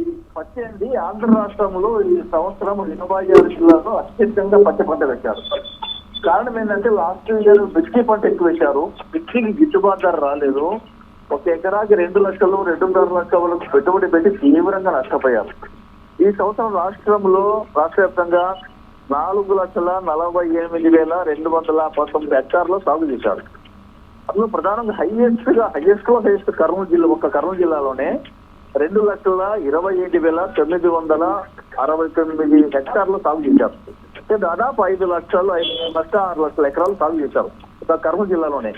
ఇది ఆంధ్ర రాష్ట్రంలో ఈ సంవత్సరం ఎనభై ఆరు జిల్లాలో అత్యధికంగా పచ్చి పంట పెట్టారు కారణం ఏంటంటే లాస్ట్ ఇయర్ మిర్చి పంట ఎక్కువ వేశారు. మిర్చికి గిట్టుబాటు ధర రాలేదు. ఒక ఎకరాకి రెండు లక్షలు రెండున్నర లక్షలకు పెట్టుబడి పెట్టి తీవ్రంగా నష్టపోయారు. ఈ సంవత్సరం రాష్ట్రంలో రాష్ట్ర వ్యాప్తంగా నాలుగు లక్షల నలభై ఎనిమిది వేల రెండు వందల పంతొమ్మిది హెక్టార్లో సాగు చేశారు. అందులో ప్రధానంగా హైయెస్ట్గా హైయెస్ట్లో హైయెస్ట్ కర్నూలు జిల్లా ఒక కర్నూలు జిల్లాలోనే రెండు లక్షల ఇరవై ఏడు వేల తొమ్మిది వందల అరవై తొమ్మిది హెక్టార్లు సాగు చేశారు. అంటే దాదాపు ఐదు లక్షలు ఐదు లక్షల ఆరు లక్షల ఎకరాలు సాగు చేశారు. ఒక కర్నూలు జిల్లాలోనే.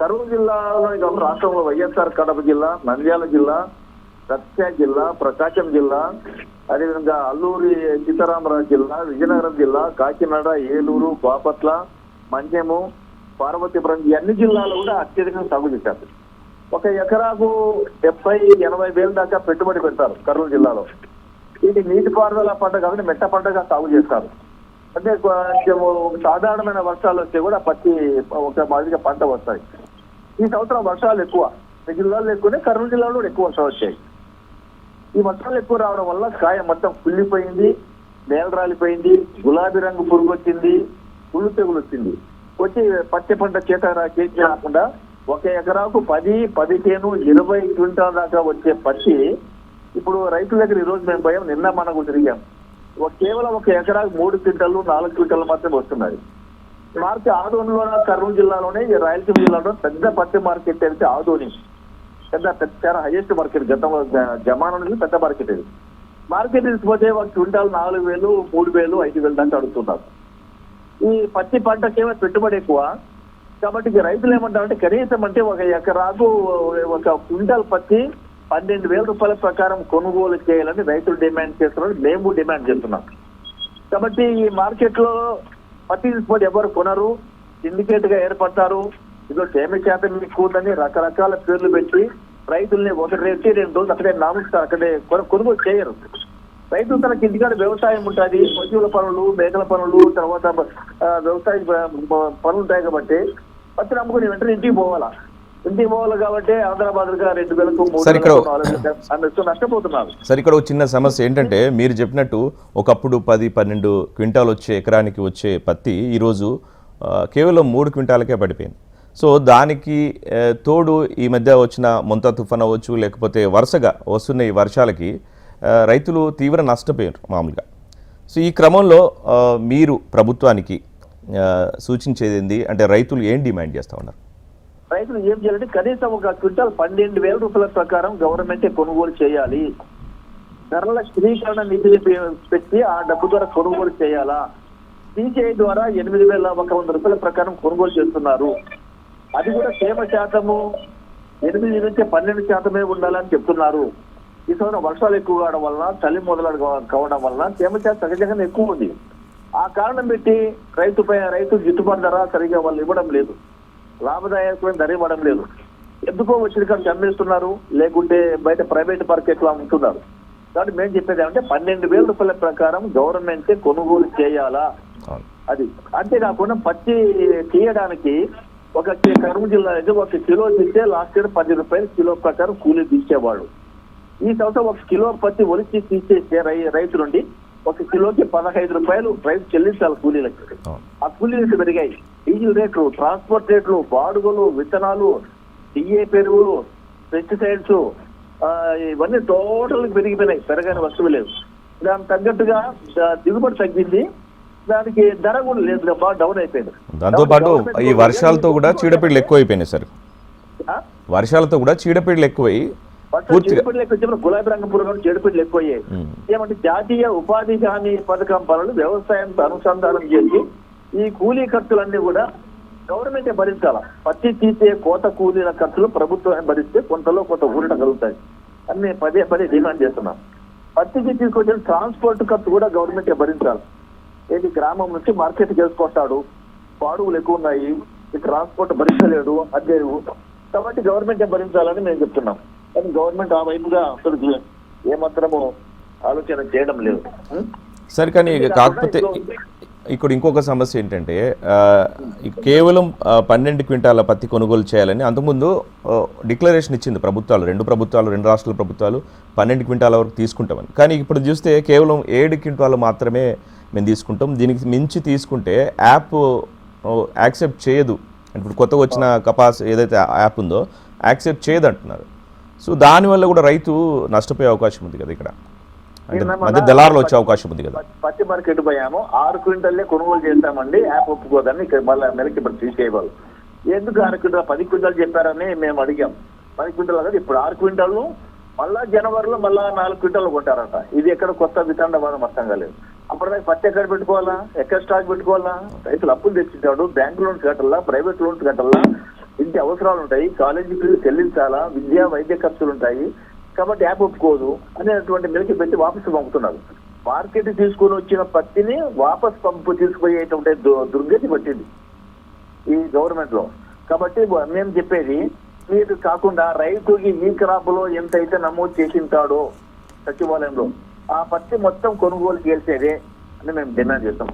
కర్నూలు జిల్లాలో ఇక రాష్ట్రంలో వైఎస్ఆర్ కడప జిల్లా నంద్యాల జిల్లా సత్య జిల్లా ప్రకాశం జిల్లా అదేవిధంగా అల్లూరి సీతారామరాజు జిల్లా విజయనగరం జిల్లా కాకినాడ ఏలూరు బాపట్ల మండ్యము పార్వతీపురం ఈ అన్ని జిల్లాలు కూడా అత్యధికంగా సాగు చేశారు. ఒక ఎకరాకు డెబ్బై ఎనభై వేల దాకా పెట్టుబడి పెడతారు కర్నూలు జిల్లాలో. ఇది నీటిపారుదల పంట కాబట్టి మెట్ట పంటగా సాగు చేస్తారు. అంటే కొంచెం సాధారణమైన వర్షాలు వస్తే కూడా పత్తి ఒక మాదిరిగా పంట వస్తాయి. ఈ సంవత్సరం వర్షాలు ఎక్కువ. జిల్లాలో ఎక్కువనే కర్నూలు జిల్లాలో కూడా ఎక్కువ వర్షాలు వచ్చాయి. ఈ వర్షాలు ఎక్కువ రావడం వల్ల కాయ మొత్తం కుళ్ళిపోయింది నేల రాలిపోయింది గులాబీ రంగు పురుగు వచ్చింది పుళ్ళు తెగులు వచ్చింది వచ్చి పత్తి పంట చేత చేతి రాకుండా ఒక ఎకరాకు పది పదిహేను ఇరవై క్వింటాల్ దాకా వచ్చే పత్తి ఇప్పుడు రైతుల దగ్గర ఈరోజు రోజు మేము పోయాం నిన్న మనకు తిరిగాం. ఒక- కేవలం ఒక ఎకరాకు మూడు క్వింటాలు నాలుగు క్వింటాలు మాత్రమే వస్తున్నాయి. మార్కెట్ ఆదోనిలో కర్నూలు జిల్లాలోనే ఈ రాయలసీమ జిల్లాలో పెద్ద పత్తి మార్కెట్ అయితే ఆదోని. పెద్ద పెద్ద చాలా హైయెస్ట్ మార్కెట్ గతంలో జ- నుంచి పెద్ద మార్కెట్ ఇది. మార్కెట్ తీసుకుపోతే ఒక క్వింటాల్ నాలుగు వేలు మూడు వేలు ఐదు వేలు దాకా అడుగుతున్నారు. ఈ పత్తి పంటకేమో పెట్టుబడి ఎక్కువ. కాబట్టి ఇక రైతులు ఏమంటారంటే కనీసం అంటే ఒక ఎకరాకు ఒక క్వింటాల్ పత్తి పన్నెండు వేల రూపాయల ప్రకారం కొనుగోలు చేయాలని రైతులు డిమాండ్ చేస్తున్నారు మేము డిమాండ్ చేస్తున్నాం. కాబట్టి ఈ మార్కెట్లో పత్తి తీసుకొని ఎవరు కొనరు సిండికేట్గా ఏర్పడతారు ఇదో తేమ శాతం ఎక్కువ ఉందని రకరకాల పేర్లు పెట్టి రైతుల్ని ఒకటి రేసి రెండు రోజులు అక్కడే నామిస్తారు అక్కడే కొన- కొనుగోలు చేయరు. రైతు తనకి ఇంటికాడ వ్యవసాయం ఉంటుంది పశువుల పనులు మేకల పనులు తర్వాత వ్యవసాయ పనులు ఉంటాయి కాబట్టి పత్తి నమ్ముకుని వెంటనే ఇంటికి పోవాలా? ఇంటికి పోవాలి కాబట్టి హైదరాబాద్గా రెండు వేలకు సరే, ఇక్కడ- నష్టపోతున్నారు. సరే ఇక్కడ ఒక చిన్న సమస్య ఏంటంటే మీరు చెప్పినట్టు ఒకప్పుడు పది పన్నెండు క్వింటాల్ వచ్చే ఎకరానికి వచ్చే పత్తి ఈరోజు కేవలం మూడు క్వింటాలకే పడిపోయింది. సో దానికి తోడు ఈ మధ్య వచ్చిన మొంత తుఫాన్ అవ్వచ్చు లేకపోతే వరుసగా వస్తున్న ఈ వర్షాలకి రైతులు తీవ్ర నష్టపోయారు మామూలుగా. సో ఈ క్రమంలో మీరు ప్రభుత్వానికి సూచించేది ఏంది? అంటే రైతులు ఏం డిమాండ్ చేస్తూ ఉన్నారు? రైతులు ఏం చేయాలంటే కనీసం ఒక క్వింటాల్ పన్నెండు వేల రూపాయల ప్రకారం గవర్నమెంటే కొనుగోలు చేయాలి. ధరల స్థిరీకరణ నిధులు పెట్టి ఆ డబ్బు ద్వారా కొనుగోలు చేయాలా? సిజిఐ ద్వారా ఎనిమిది వేల ఒక వంద రూపాయల ప్రకారం కొనుగోలు చేస్తున్నారు. అది కూడా తేమ శాతము ఎనిమిది నుంచి పన్నెండు శాతమే ఉండాలని చెప్తున్నారు. ఈ సంవత్సరం వర్షాలు ఎక్కువ కావడం వలన చలి మొదలు కావడం వలన తేమ శాతం సహజంగానే ఎక్కువ ఉంది. ఆ కారణం పెట్టి రైతుపై రైతు గిట్టుబాటు ధర సరిగా వాళ్ళు ఇవ్వడం లేదు. లాభదాయకమైన ధర ఇవ్వడం లేదు. ఎందుకో వచ్చిన కాడికి అమ్మేస్తున్నారు లేకుంటే బయట ప్రైవేట్ మార్కెట్లో అమ్ముతున్నారు. కాబట్టి మేము చెప్పేది ఏమంటే పన్నెండు వేల రూపాయల ప్రకారం గవర్నమెంట్ కొనుగోలు చేయాలా? అది అంతేకాకుండా పత్తి తీయడానికి ఒక కి- కర్నూలు జిల్లా అయితే ఒక కిలో తీస్తే లాస్ట్ ఇయర్ పది రూపాయలు కిలో ప్రకారం కూలీ తీసేవాడు ఈ సంవత్సరం ఒక కిలో పత్తి ఒలిచి తీసేస్తే రై రైతు నుండి ఒక కిలోకి పదహైదు రూపాయలు రైతు చెల్లించాలి కూలీలకి. ఆ కూలీ రేట్లు పెరిగాయి. డీజిల్ రేట్లు ట్రాన్స్పోర్ట్ రేట్లు బాడుగలు విత్తనాలు డిఏ పెరుగులు పెస్టిసైడ్స్ ఇవన్నీ టోటల్ పెరిగిపోయినాయి. పెరగని వస్తువు లేదు దానికి తగ్గట్టుగా దిగుబడి తగ్గింది. దానికి ధర కూడా లేదు. బాగా డౌన్ అయిపోయింది. దాంతోపాటు ఈ వర్షాలతో కూడా చీడపీడలు ఎక్కువైపోయినాయి సార్. ఆ? వర్షాలతో కూడా చీడపీడలు ఎక్కువై వచ్చినప్పుడు గులాబీ రంగు పురుగులు చెడుపీడలు ఎక్కువయ్యాయి. ఏమంటే జాతీయ ఉపాధి హామీ పథకం పనులు వ్యవసాయంతో అనుసంధానం చేసి ఈ కూలీ ఖర్చులన్నీ కూడా గవర్నమెంటే భరించాల. పత్తి తీసే కోత కూలీల ఖర్చులు ప్రభుత్వమే భరిస్తే కొంతలో కొంత ఊరట కలుగుతాయి. అన్ని పదే పదే డిమాండ్ చేస్తున్నాం. పత్తికి తీసుకొచ్చిన ట్రాన్స్పోర్ట్ ఖర్చు కూడా గవర్నమెంటే భరించాలి. ఏది గ్రామం నుంచి మార్కెట్ చేసుకొస్తాడు. బాడుగులు ఎక్కువ ఉన్నాయి. ఈ ట్రాన్స్పోర్ట్ భరించలేడు. అదే కాబట్టి గవర్నమెంటే భరించాలని మేము చెప్తున్నాం. కానీ గవర్నమెంట్ ఆ వైపుగా అసలు ఏమాత్రము ఆలోచన చేయడం లేదు? సరే కానీ కాకపోతే ఇక్కడ ఇంకొక సమస్య ఏంటంటే కేవలం పన్నెండు క్వింటాల పత్తి కొనుగోలు చేయాలని అంతకుముందు డిక్లరేషన్ ఇచ్చింది ప్రభుత్వాలు రెండు ప్రభుత్వాలు రెండు రాష్ట్రాల ప్రభుత్వాలు పన్నెండు క్వింటాల వరకు తీసుకుంటామని. కానీ ఇప్పుడు చూస్తే కేవలం ఏడు క్వింటాలు మాత్రమే మేము తీసుకుంటాం. దీనికి మించి తీసుకుంటే యాప్ యాక్సెప్ట్ చేయదు. ఇప్పుడు కొత్తగా వచ్చిన కపాస్ ఏదైతే యాప్ ఉందో యాక్సెప్ట్ చేయదు అంటున్నారు సో దానివల్ల కూడా రైతు నష్టపోయే అవకాశం ఉంది కదా ఇక్కడ. అంటే మధ్య దళారులు వచ్చే అవకాశం ఉంది కదా. పత్తి- మార్కెట్ పోయాము. ఆరు క్వింటల్లే కొనుగోలు చేస్తామండి యాప్ ఒప్పుకోదని ఇక్కడ మళ్ళీ నెలకి ఇప్పుడు తీసేయవాలి ఎందుకు ఆరు క్వింటల్? పది క్వింటాలు చెప్పారని మేము అడిగాం. పది క్వింటాలు కదా ఇప్పుడు ఆరు క్వింటాలు మళ్ళా జనవరిలో మళ్ళా నాలుగు క్వింటాలు కొంటారట. ఇది ఎక్కడ కొత్త వితండవాదం అర్థం కాలేదు. అప్పటిదాకా పత్తి ఎక్కడ పెట్టుకోవాలా? ఎక్కడ స్టాక్ పెట్టుకోవాలా? రైతులు అప్పులు తెచ్చింటాడు బ్యాంక్ లోన్స్ కట్టాలా ప్రైవేట్ లోన్స్ కట్టాలా ఇంటి అవసరాలు ఉంటాయి కాలేజీ ఫీజు చెల్లించాలా విద్యా వైద్య ఖర్చులు ఉంటాయి కాబట్టి యాప్ ఒప్పుకోదు అనేటువంటి మెలికి పెట్టి వాపసు పంపుతున్నారు. మార్కెట్ తీసుకొని వచ్చిన పత్తిని వాపస్ పంపు తీసుకుపోయేటువంటి దు- దుర్గతి పట్టింది ఈ గవర్నమెంట్లో. కాబట్టి మేము చెప్పేది మీరు కాకుండా రైతుకి ఈ క్రాప్లో ఎంతైతే నమోదు చేసింటాడో సచివాలయంలో ఆ పత్తి మొత్తం కొనుగోలు చేసేదే అని మేము డిమాండ్ చేస్తాం.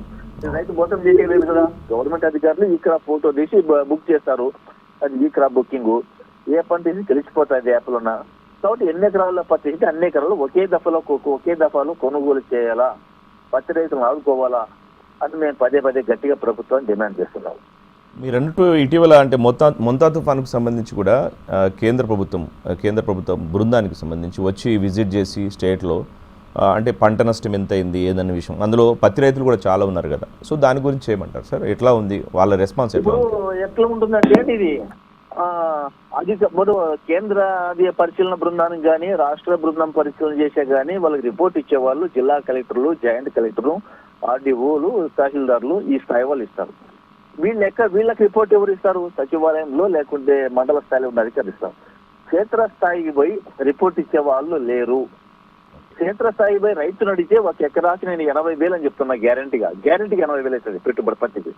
రైతు మొత్తం చేయలేదు కదా. గవర్నమెంట్ అధికారులు ఈ క్రాప్ ఫోటో తీసి బ- బుక్ చేస్తారు. అది ఈ క్రాప్ బుకింగ్. ఏ పంట ఇది తెలిసిపోతుంది యాప్లోన? కాబట్టి ఎన్ని ఎకరాల పత్తి అయితే అన్ని ఎకరాలు ఒకే దఫలో ఒకే దఫాలో కొనుగోలు చేయాలా? పత్తి రైతులను ఆదుకోవాలా? అని మేము పదే పదే గట్టిగా ప్రభుత్వాన్ని డిమాండ్ చేస్తున్నాం. మీరు అన్నట్టు ఇటీవల అంటే మొత్తా మొంతా తుఫానుకు సంబంధించి కూడా కేంద్ర ప్రభుత్వం కేంద్ర ప్రభుత్వం బృందానికి సంబంధించి వచ్చి విజిట్ చేసి స్టేట్లో అంటే పంట నష్టం ఎంత అయింది ఏదన్న విషయం. అందులో పత్తి రైతులు కూడా చాలా ఉన్నారు కదా. సో దాని గురించి ఏమంటారు సార్? ఎట్లా ఉంది? వాళ్ళ రెస్పాన్స్ ఎట్లా ఉంది ఎట్లా ఉంటుందంటే ఇది? ఆ, అది ఇప్పుడు కేంద్ర అది పరిశీలన బృందానికి కానీ రాష్ట్ర బృందం పరిశీలన చేసే కానీ వాళ్ళకి రిపోర్ట్ ఇచ్చే వాళ్ళు జిల్లా కలెక్టర్లు జాయింట్ కలెక్టర్లు ఆర్డీఓలు తహసీల్దార్లు ఈ స్థాయి వాళ్ళు ఇస్తారు. వీళ్ళు ఎక్క వీళ్ళకి రిపోర్ట్ ఎవరు ఇస్తారు? సచివాలయంలో లేకుంటే మండల స్థాయిలో ఉన్న అధికారులు ఇస్తారు. క్షేత్ర స్థాయికి పోయి రిపోర్ట్ ఇచ్చే వాళ్ళు లేరు. క్షేత్రస్థాయి పోయి రైతును అడిగితే ఒక ఎకరాకి నేను ఎనభై వేలు అని చెప్తున్నా గ్యారంటీగా. గ్యారంటీగా ఎనభై వేలు అవుతుంది పెట్టుబడి పత్తికి.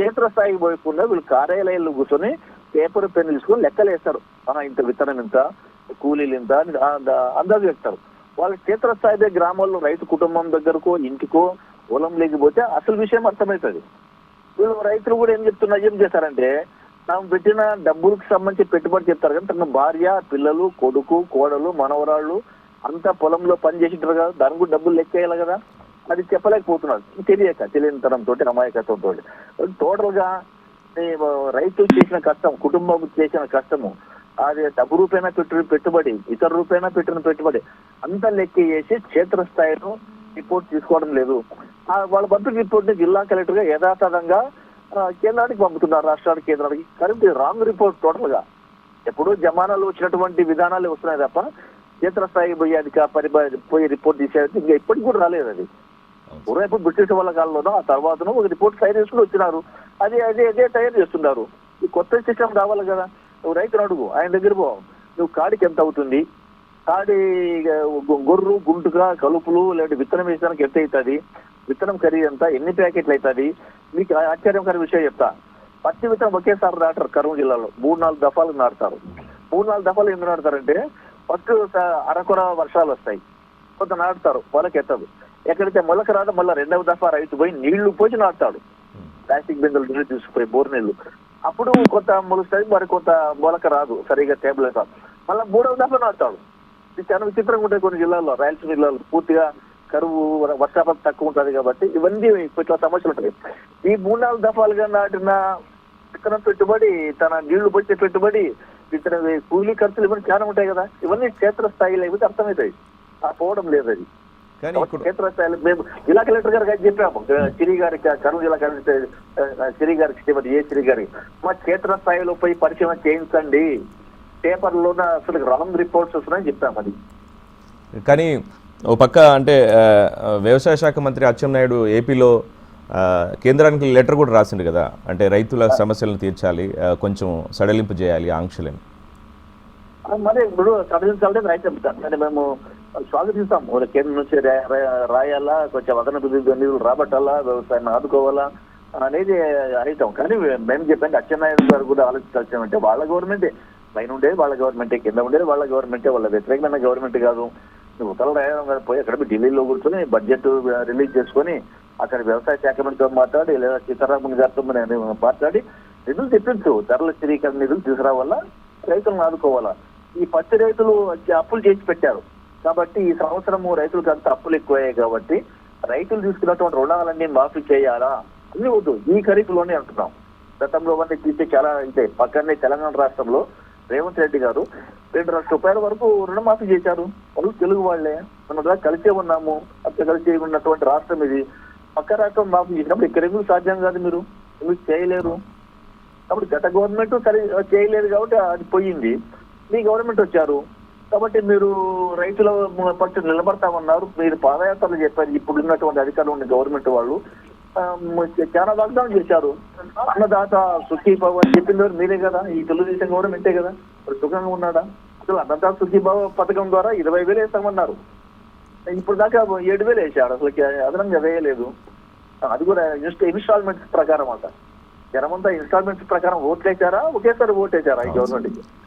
క్షేత్రస్థాయి పోయకుండా వీళ్ళు కార్యాలయాల్లో కూర్చొని పేపర్ పెన్ తీసుకొని లెక్కలు వేస్తారు ఇంత విత్తనం ఇంత కూలీలు ఇంత అని అందాజు చెప్తారు వాళ్ళ క్షేత్రస్థాయి దగ్గర గ్రామాల్లో రైతు కుటుంబం దగ్గరకో ఇంటికో పొలం లేకపోతే అసలు విషయం అర్థమవుతుంది. వీళ్ళు రైతులు కూడా ఏం చెప్తున్నా ఏం చేస్తారంటే తాము పెట్టిన డబ్బులకు సంబంధించి పెట్టుబడి చెప్తారు కానీ తన భార్య పిల్లలు కొడుకు కోడలు మనవరాళ్ళు అంతా పొలంలో పని చేసింటారు కదా దానికి కూడా డబ్బులు లెక్కేయాలి కదా. అది చెప్పలేకపోతున్నారు తెలియక తెలియనితనంతో అమాయకత్వంతో టోటల్గా రైతు చేసిన కష్టం కుటుంబం చేసిన కష్టము అది డబ్బు రూపేణా పెట్టిన పెట్టుబడి ఇతర రూపేణా పెట్టిన పెట్టుబడి అంతా లెక్క చేసి క్షేత్రస్థాయిలో రిపోర్ట్ తీసుకోవడం లేదు. వాళ్ళ పంపిన రిపోర్ట్ని జిల్లా కలెక్టర్గా యథాతథంగా కేంద్రానికి పంపుతున్నారు రాష్ట్రానికి కేంద్రానికి. కానీ రాంగ్ రిపోర్ట్ టోటల్గా ఎప్పుడూ జమానాలు వచ్చినటువంటి విధానాలు వస్తున్నాయి తప్ప క్షేత్రస్థాయికి పోయి అది కా- పోయి రిపోర్ట్ తీసేది ఇంకా ఇప్పటికి కూడా రాలేదు అది. పూర్వం బ్రిటిష్ వాళ్ళ కాలంలోనో ఆ తర్వాతనో ఒక రిపోర్ట్ తయారు చేసుకుని వచ్చినారు. అది అదే అదే తయారు చేస్తున్నారు. ఈ కొత్త సిస్టమ్ రావాలి కదా. నువ్వు రైతును అడుగు. ఆయన దగ్గర పో. నువ్వు కాడికి ఎంత అవుతుంది? కాడి గొర్రు గుంటుగా కలుపులు లేదంటే విత్తనం వేసడానికి ఎంత అవుతుంది? విత్తనం ఖరీదు ఎంత? ఎన్ని ప్యాకెట్లు అవుతుంది? మీకు ఆశ్చర్యకర విషయం చెప్తా. పత్తి విత్తనం ఒకేసారి నాటారు కర్నూలు జిల్లాలో. మూడు నాలుగు దఫాలు నాటుతారు. మూడు నాలుగు దఫాలు ఎందుకు నాటుతారంటే ఫస్ట్ అరకొర వర్షాలు వస్తాయి. కొంత నాటుతారు. వాళ్ళకి ఎత్తదు. ఎక్కడైతే మొలక రాదు మళ్ళీ రెండవ దఫా రైతు పోయి నీళ్ళు పోసి నాటుతాడు. ప్లాస్టిక్ బిందులు నీళ్ళు తీసుకుపోయి బోర్ నీళ్ళు. అప్పుడు కొంత మొలుస్తుంది మరి కొంత మొలక రాదు సరిగా టేబుల్ కాదు మళ్ళీ మూడవ దఫా నాటుతాడు. ఇది చాలా విచిత్రంగా ఉంటాయి కొన్ని జిల్లాల్లో. రాయలసీమ జిల్లాలో పూర్తిగా కరువు వర్షాపం తక్కువ ఉంటుంది కాబట్టి ఇవన్నీ ఇట్లా సమస్యలు ఉంటాయి. ఈ మూడు నాలుగు దఫాలుగా నాటిన విత్తనం పెట్టుబడి తన నీళ్ళు వచ్చే పెట్టుబడి ఇతర కూలీ ఖర్చులు ఇవన్నీ చాలా ఉంటాయి కదా. ఇవన్నీ క్షేత్ర స్థాయిలో అయితే అర్థమవుతాయి. ఆ పోవడం లేదు అది. కానీ కాబట్టి ఇప్పుడు క్షేత్ర స్థాయిలో మేము జిల్లా కలెక్టర్ గారికి చెప్పాము. సిరి గారికి కర్నూలు జిల్లా కలెక్టర్ సిరి గారికి శ్రీమతి ఏ సిరి గారికి మా క్షేత్ర స్థాయిలో పోయి పరిశీలన చేయించండి. పేపర్లోన అసలు రాంగ్ రిపోర్ట్స్ వస్తున్నాయని చెప్పాము అది. కానీ ఓ పక్క అంటే వ్యవసాయ శాఖ మంత్రి అచ్చెన్నాయుడు ఏపీలో కేంద్రానికి లెటర్ కూడా రాసిండు కదా. అంటే రైతుల సమస్యలను తీర్చాలి కొంచెం సడలింపు చేయాలి ఆంక్షలని. మరి ఇప్పుడు సడలించాలంటే రైతు మేము స్వాగతిస్తాం. వాళ్ళ కేంద్రం నుంచి రాయాలా కొంచెం అదనపు నిధులు రాబట్టాలా వ్యవసాయాన్ని ఆదుకోవాలా అనేది అడుగుతాం. కానీ మేము చెప్పండి అచ్చెన్నాయుడు గారు కూడా ఆలోచించాల్సిన అంటే వాళ్ళ గవర్నమెంటే. పైన ఉండేది వాళ్ళ గవర్నమెంటే కింద ఉండేది వాళ్ళ గవర్నమెంటే వాళ్ళ వ్యతిరేకమైన గవర్నమెంట్ కాదు. ఉత్తరాలు రాయడం కాదు పోయి అక్కడ పోయి ఢిల్లీలో కూర్చొని బడ్జెట్ రిలీజ్ చేసుకొని అక్కడ వ్యవసాయ శాఖ మంత్రితో మాట్లాడి లేదా సీతారామన్ గారితో మాట్లాడి నిధులు తెప్పించు. ధరల స్థిరీకరణ నిధులు తీసుకురావాలా రైతులను ఆదుకోవాలా. ఈ పత్తి రైతులు అప్పులు చేసి పెట్టారు. కాబట్టి ఈ సంవత్సరము రైతులకు అంత అప్పులు ఎక్కువయ్యాయి కాబట్టి రైతులు తీసుకున్నటువంటి రుణాలన్నీ మాఫీ చేయాలా? అన్ని వద్దు. ఈ ఖరీఫ్లోనే అంటున్నాం. గతంలో అన్నీ తీస్తే చాలా అంటే పక్కనే తెలంగాణ రాష్ట్రంలో రేవంత్ రెడ్డి గారు రెండు లక్షల రూపాయల వరకు రుణమాఫీ చేశారు. వాళ్ళు తెలుగు వాళ్ళే. మనం కలిసే ఉన్నాము. అంత కలిసి ఉన్నటువంటి రాష్ట్రం ఇది. పక్క రాష్ట్రం మాఫీ చేసినప్పుడు ఇక్కడ ఎందుకు సాధ్యం కాదు మీరు? ఎందుకు చేయలేరు? కాబట్టి గత గవర్నమెంట్ సరి చేయలేదు కాబట్టి అది పోయింది. మీ గవర్నమెంట్ వచ్చారు. కాబట్టి మీరు రైతుల పట్టు నిలబడతామన్నారు. మీరు పాదయాత్రలు చెప్పారు. ఇప్పుడు ఉన్నటువంటి అధికారులు ఉన్న గవర్నమెంట్ వాళ్ళు. చాలా వాగ్దానం చేశారు. అన్నదాత సుఖీభావ అని చెప్పింది మీరే కదా. ఈ తెలుగుదేశం గవర్నమెంటే కదా. సుఖంగా ఉన్నాడా? అసలు అన్నదాత సుఖీభావ పథకం ద్వారా ఇరవై వేలు వేస్తామన్నారు. ఇప్పుడు దాకా ఏడు వేలు వేసాడు అసలు అదనంగా వేయలేదు. అది కూడా జస్ట్ ఇన్స్టాల్మెంట్స్ ప్రకారం అంట. జనమంతా ఇన్స్టాల్మెంట్స్ ప్రకారం ఓట్లేసారా ఒకేసారి ఓట్ వేసారా ఈ గవర్నమెంట్కి?